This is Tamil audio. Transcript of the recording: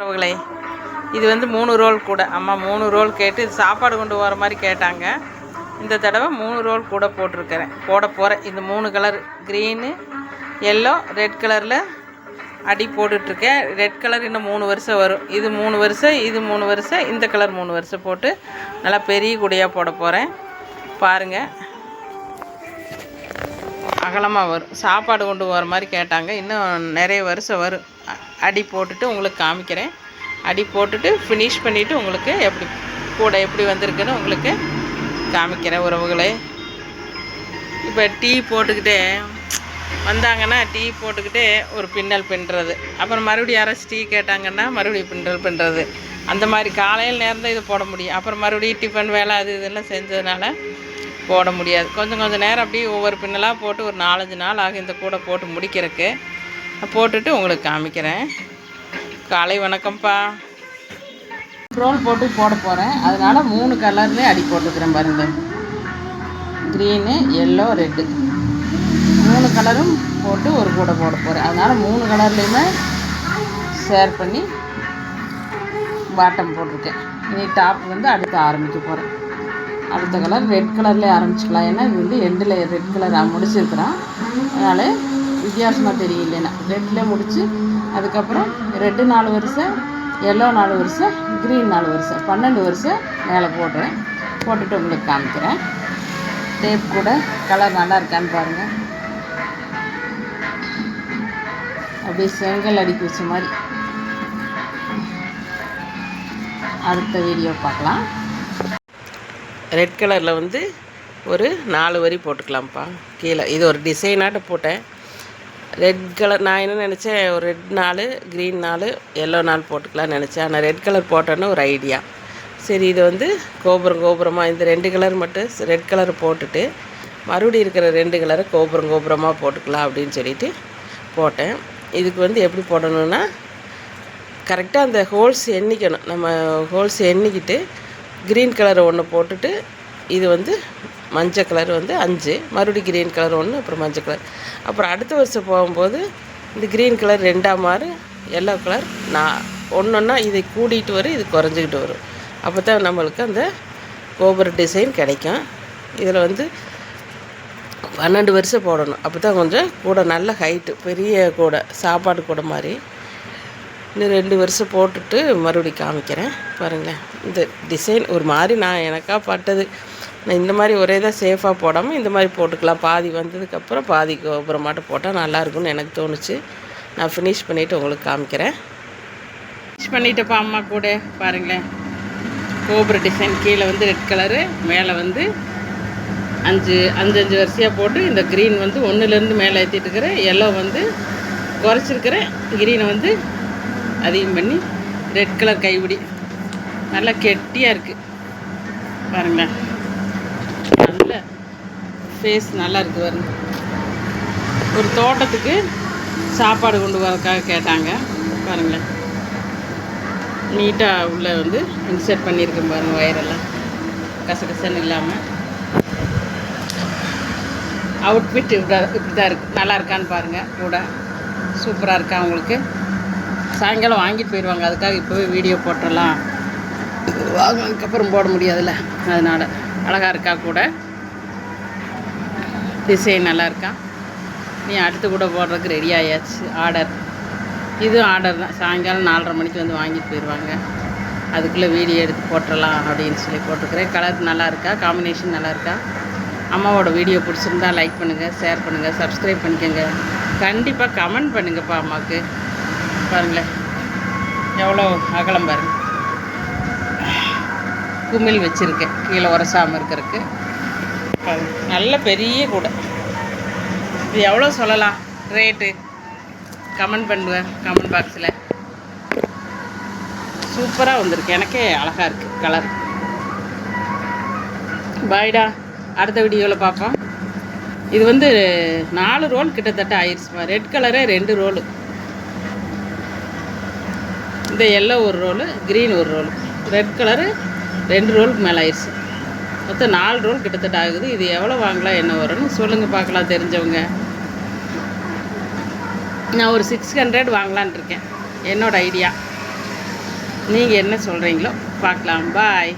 உறவுகளே இது வந்து மூணு ரோல் கூட. அம்மா மூணு ரோல் கேட்டு இது சாப்பாடு கொண்டு வர மாதிரி கேட்டாங்க. இந்த தடவை மூணு ரோல் கூட போட்டிருக்கிறேன். போட போகிறேன் இந்த மூணு கலர் க்ரீனு எல்லோ ரெட் கலரில் அடி போட்டுட்ருக்கேன். ரெட் கலர் இன்னும் மூணு வருஷம் வரும். இது மூணு வருஷம் இது மூணு வருஷம் இந்த கலர் மூணு வருஷம் போட்டு நல்லா பெரிய குடியாக போட போகிறேன் பாருங்கள் அகலமாக வரும். சாப்பாடு கொண்டு வர மாதிரி கேட்டாங்க. இன்னும் நிறைய வருஷம் வரும். அடி போட்டுட்டு உங்களுக்கு காமிக்கிறேன். அடி போட்டுட்டு ஃபினிஷ் பண்ணிவிட்டு உங்களுக்கு எப்படி கூட எப்படி வந்திருக்குன்னு உங்களுக்கு காமிக்கிறேன் உறவுகளே. இப்போ டீ போட்டுக்கிட்டே வந்தாங்கன்னா டீ போட்டுக்கிட்டே ஒரு பின்னல் பின்னுறது. அப்புறம் மறுபடியும் யாராச்சும் டீ கேட்டாங்கன்னா மறுபடியும் பின்னல் பின்னுறது. அந்த மாதிரி காலையில் நேரம் தான் இது போட முடியும். அப்புறம் மறுபடியும் டிஃபன் வேலை அது இதெல்லாம் செஞ்சதுனால போட முடியாது. கொஞ்சம் கொஞ்சம் நேரம் அப்படியே ஒவ்வொரு பின்னலாக போட்டு ஒரு நாலஞ்சு நாள் ஆகும் இந்த கூடை போட்டு முடிக்கிறதுக்கு. போட்டுட்டு உங்களுக்கு காமிக்கிறேன். காலை வணக்கம்ப்பா. ரோல் போட்டு போட போகிறேன் அதனால் மூணு கலர்லேயே அடி போட்டுக்கிறேன் பாருங்க. க்ரீனு எல்லோ ரெட்டு மூணு கலரும் போட்டு ஒரு கூடை போட போகிறேன் அதனால் மூணு கலர்லேயுமே ஷேர் பண்ணி பாட்டம் போட்டிருக்கேன். இனி டாப் வந்து அடுத்து ஆரம்பிக்க போகிறேன் அடுத்த கலர் ரெட் கலர்லேயே ஆரம்பிச்சுக்கலாம். ஏன்னா இது வந்து எண்டில் ரெட் கலர் முடிச்சிருக்கிறான் அதனால் வித்தியாசமாக தெரியலைன்னா ரெட்டில் முடித்து அதுக்கப்புறம் ரெட்டு நாலு வருஷம் எல்லோ நாலு வருஷம் க்ரீன் நாலு வருஷம் பன்னெண்டு வருஷம் மேலே போடுறேன். போட்டுட்டு உங்களுக்கு காமிக்கிறேன். டேப் கூட கலர் நல்லா இருக்கான்னு பாருங்கள் அப்படியே செங்கல் அடிக்க வச்ச மாதிரி. அடுத்த வீடியோ பார்க்கலாம். ரெட் கலரில் வந்து ஒரு நாலு வரி போட்டுக்கலாம்ப்பா. கீழே. இது ஒரு டிசைனாட்ட போட்டேன். ரெட் கலர் நான் என்ன நினச்சேன் ஒரு ரெட் நாள் க்ரீன் நாள் எல்லோ நாள் போட்டுக்கலாம்னு நினச்சேன். ஆனால் ரெட் கலர் போட்டோன்னு ஒரு ஐடியா சரி இது வந்து கோபுரம் கோபுரமாக இந்த ரெண்டு கலர் மட்டும் ரெட் கலர் போட்டுட்டு மறுபடியும் இருக்கிற ரெண்டு கலரை கோபுரம் கோபுரமாக போட்டுக்கலாம் அப்படின்னு சொல்லிட்டு போட்டேன். இதுக்கு வந்து எப்படி போடணும்னா கரெக்டாக அந்த ஹோல்ஸ் எண்ணிக்கணும். நம்ம ஹோல்ஸ் எண்ணிக்கிட்டு க்ரீன் கலரை ஒன்று போட்டுட்டு இது வந்து மஞ்சள் கலர் வந்து அஞ்சு மறுபடியும் க்ரீன் கலர் ஒன்று அப்புறம் மஞ்சள் கலர் அப்புறம் அடுத்த வருஷம் போகும்போது இந்த க்ரீன் கலர் ரெண்டாக மாறு எல்லோ கலர் நான் ஒன்றொன்னா இதை கூடிகிட்டு வரும் இது குறைஞ்சிக்கிட்டு வரும். அப்போ தான் நம்மளுக்கு அந்த கோபுர டிசைன் கிடைக்கும். இதில் வந்து பன்னெண்டு வருஷம் போடணும். அப்போ தான் கொஞ்சம் கூட நல்ல ஹைட்டு பெரிய கூடை சாப்பாடு கூடை மாதிரி. இன்னும் ரெண்டு வருஷம் போட்டுட்டு மறுபடி காமிக்கிறேன். பாருங்களேன் இந்த டிசைன் ஒரு மாதிரி நான் எனக்காக பட்டது. நான் இந்த மாதிரி ஒரே தான் சேஃபாக போடாமல் இந்த மாதிரி போட்டுக்கலாம். பாதி வந்ததுக்கப்புறம் பாதி கோபுரமாட்டம் போட்டால் நல்லாயிருக்கும்னு எனக்கு தோணுச்சு. நான் ஃபினிஷ் பண்ணிவிட்டு உங்களுக்கு காமிக்கிறேன். ஃபினிஷ் பண்ணிட்டப்பா அம்மா கூட பாருங்களேன். கோபுர டிசைன் கீழே வந்து ரெட் கலரு மேலே வந்து அஞ்சு அஞ்சு அஞ்சு வரிசையாக போட்டு இந்த க்ரீன் வந்து ஒன்றுலேருந்து மேலே ஏற்றிட்டு இருக்கிறேன் எல்லோ வந்து குறைச்சிருக்கிறேன் க்ரீனை வந்து அதிகம் பண்ணி ரெட் கலர் கைபிடி நல்லா கெட்டியாக இருக்குது பாருங்களேன். ஃபேஸ் நல்லா இருக்குது பாருங்க. ஒரு தோட்டத்துக்கு சாப்பாடு கொண்டு வரக்காக கேட்டாங்க. பாருங்களேன். நீட்டாக உள்ளே வந்து இன்சர்ட் பண்ணியிருக்கேன் பாருங்கள் வயரெல்லாம். கசகசன்னு இல்லாமல் அவுட்ஃபிட் இப்படி இப்படி தான் இருக்குது நல்லா இருக்கான்னு பாருங்கள் கூட சூப்பராக இருக்கா உங்களுக்கு? சாயங்காலம் வாங்கிட்டு போயிடுவாங்க அதுக்காக இப்போவே வீடியோ போட்டுடலாம் வாங்கினதுக்கப்புறம் போட முடியாதுல்ல. அதனால் அழகாக இருக்கா கூட? டிசைன் நல்லா இருக்கா நீ அடுத்து கூட போடுறதுக்கு ரெடி ஆயாச்சு. ஆர்டர் இதுவும் ஆர்டர் தான். சாயங்காலம் நாலரை மணிக்கு வந்து வாங்கிட்டு போயிடுவாங்க அதுக்குள்ளே வீடியோ எடுத்து போட்டுடலாம் அப்படின்னு சொல்லி போட்டிருக்கிறேன். கலர் நல்லா இருக்கா காம்பினேஷன் நல்லா இருக்கா அம்மாவோட வீடியோ பிடிச்சிருந்தா லைக் பண்ணுங்கள் ஷேர் பண்ணுங்கள் சப்ஸ்கிரைப் பண்ணிக்கோங்க. கண்டிப்பாக கமெண்ட் பண்ணுங்கப்பா அம்மாவுக்கு. பாருங்களேன் எவ்வளோ அகலம் பாருங்கள் குமிழ் வச்சுருக்கேன். கீழே உரசாமல் இருக்கிறதுக்கு. நல்ல பெரிய கூடை. இது எவ்வளோ சொல்லலாம்? ரேட்டு கமெண்ட் பண்ணுவேன் கமெண்ட் பாக்ஸில் சூப்பராக வந்திருக்கு. எனக்கே அழகாக இருக்குது கலர் பாய்டா அடுத்த வீடியோவில் பார்ப்போம் இது வந்து நாலு ரோல் கிட்டத்தட்ட ஆயிடுச்சுப்பா ரெட் கலரே ரெண்டு ரோலு இந்த எல்லோ ஒரு ரோலு க்ரீன் ஒரு ரோலு ரெட் கலரு ரெண்டு ரோலுக்கு மேலே ஆயிடுச்சு மொத்தம் நாலு ரோல் கிட்டத்தட்ட ஆகுது. இது எவ்வளோ வாங்கலாம் என்ன வரும்னு சொல்லுங்கள் பார்க்கலாம் தெரிஞ்சவங்க. நான் ஒரு சிக்ஸ் ஹண்ட்ரட் வாங்கலான் இருக்கேன். என்னோட ஐடியா நீங்கள் என்ன சொல்கிறீங்களோ பார்க்கலாம். பாய்